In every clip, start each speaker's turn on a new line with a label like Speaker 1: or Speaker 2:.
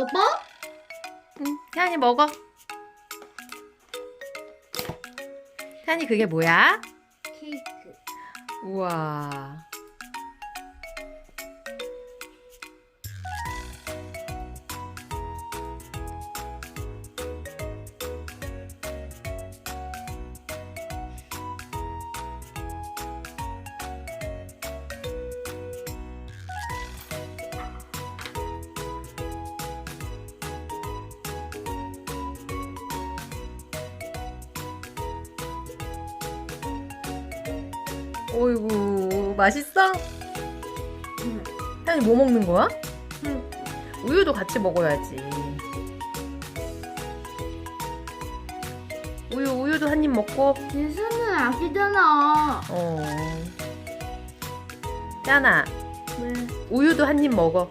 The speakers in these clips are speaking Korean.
Speaker 1: 떠봐?
Speaker 2: 응, 태연이 먹어. 태연이 그게 뭐야?
Speaker 1: 케이크.
Speaker 2: 우와. 어이구, 맛있어?
Speaker 1: 응.
Speaker 2: 태연이 뭐 먹는 거야?
Speaker 1: 응.
Speaker 2: 우유도 같이 먹어야지. 우유, 우유도 한 입 먹고.
Speaker 1: 인수는 아기잖아.
Speaker 2: 어. 태연아,
Speaker 1: 왜?
Speaker 2: 우유도 한 입 먹어.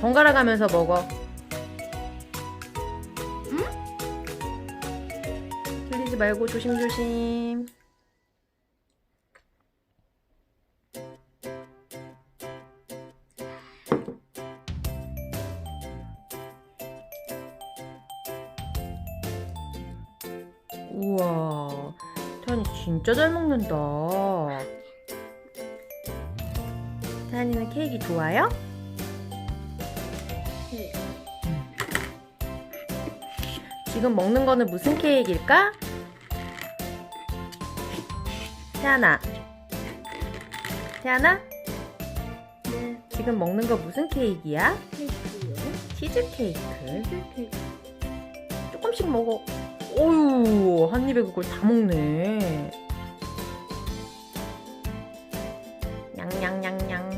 Speaker 2: 번갈아 가면서 먹어.
Speaker 1: 응?
Speaker 2: 흘리지 말고 조심조심. 우와, 태연이 진짜 잘 먹는다. 태연이는 케이크 좋아요?
Speaker 1: 네.
Speaker 2: 지금 먹는 거는 무슨 케이크일까? 태연아. 태연아,
Speaker 1: 네.
Speaker 2: 지금 먹는 거 무슨 케이크야?
Speaker 1: 케이크요?
Speaker 2: 치즈 케이크.
Speaker 1: 케이크.
Speaker 2: 조금씩 먹어. 어유, 한 입에 그걸 다 먹네. 냥냥냥냥.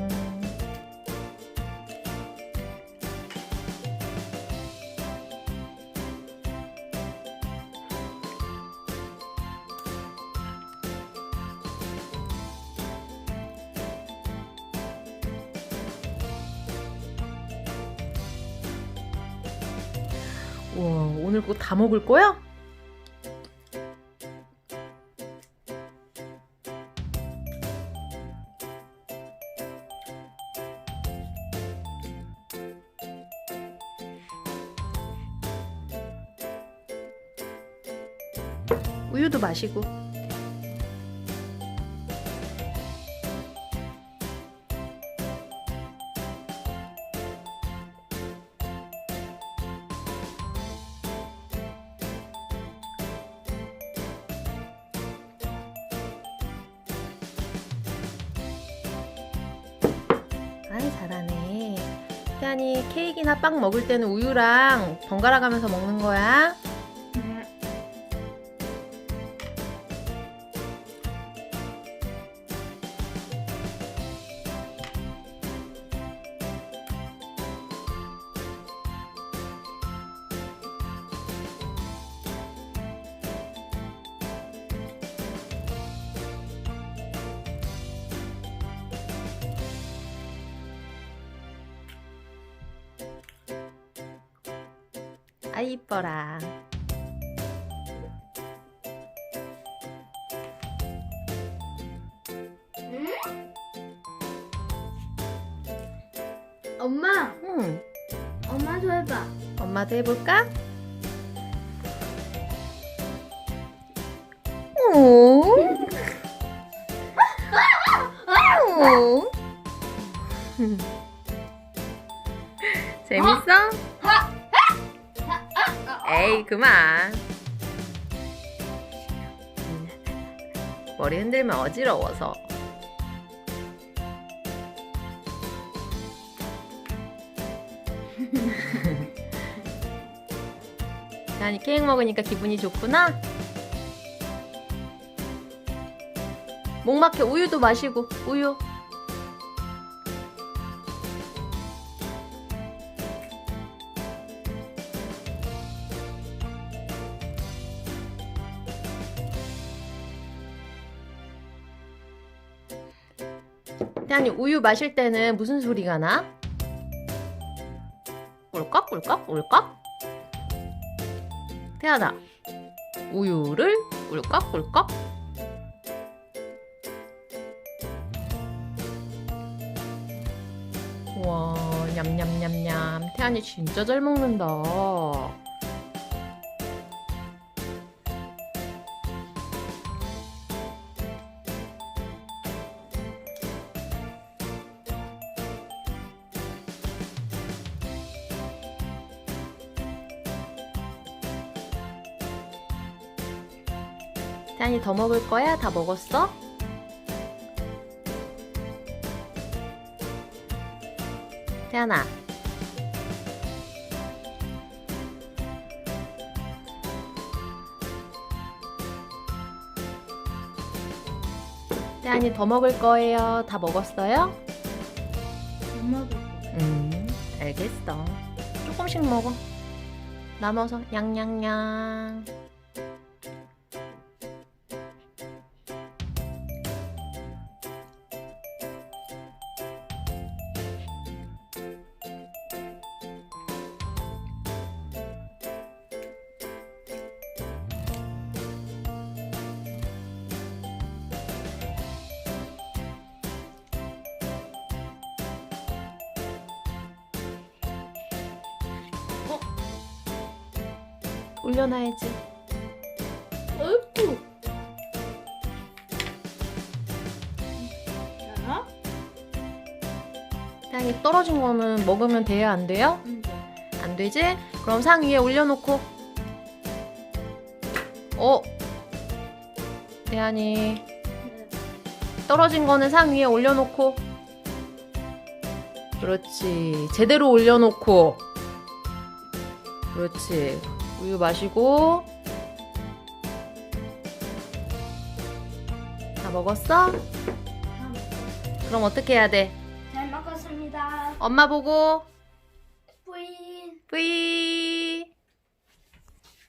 Speaker 2: 와, 오늘 그거 다 먹을 거야? 우유도 마시고. 아이 잘하네. 태안이 케이크나 빵 먹을 때는 우유랑 번갈아 가면서 먹는 거야. 아이 이뻐라.
Speaker 1: 엄마,
Speaker 2: 응.
Speaker 1: 엄마도 해봐.
Speaker 2: 엄마도 해볼까? 오. 재밌어? 에이 그만. 음. 머리 흔들면 어지러워서. 아니 케이크 먹으니까 기분이 좋구나. 목 막혀 우유도 마시고 우유. 태안이 우유 마실 때는 무슨 소리가 나? 꿀꺽 꿀꺽 꿀꺽 태연아 우유를 꿀꺽 꿀꺽 와 냠냠냠냠. 태안이 진짜 잘 먹는다. 태안이 더 먹을 거야? 다 먹었어? 태안아. 태안이 더 먹을 거예요. 다 먹었어요?
Speaker 1: 못 먹을 거야.
Speaker 2: 음, 알겠어. 조금씩 먹어. 남아서 양양양. 올려놔야지.
Speaker 1: 어이구. 자,
Speaker 2: 태양이 떨어진 거는 먹으면 돼요? 안 돼요?
Speaker 1: 이제
Speaker 2: 안 되지? 그럼 상 위에 올려놓고. 어? 태안이
Speaker 1: 네.
Speaker 2: 떨어진 거는 상 위에 올려놓고. 그렇지. 제대로 올려놓고. 그렇지. 우유 마시고. 다 먹었어?
Speaker 1: 다
Speaker 2: 그럼 어떻게 해야 돼?
Speaker 1: 잘 먹었습니다.
Speaker 2: 엄마 보고.
Speaker 1: 뿌잉.
Speaker 2: 뿌이.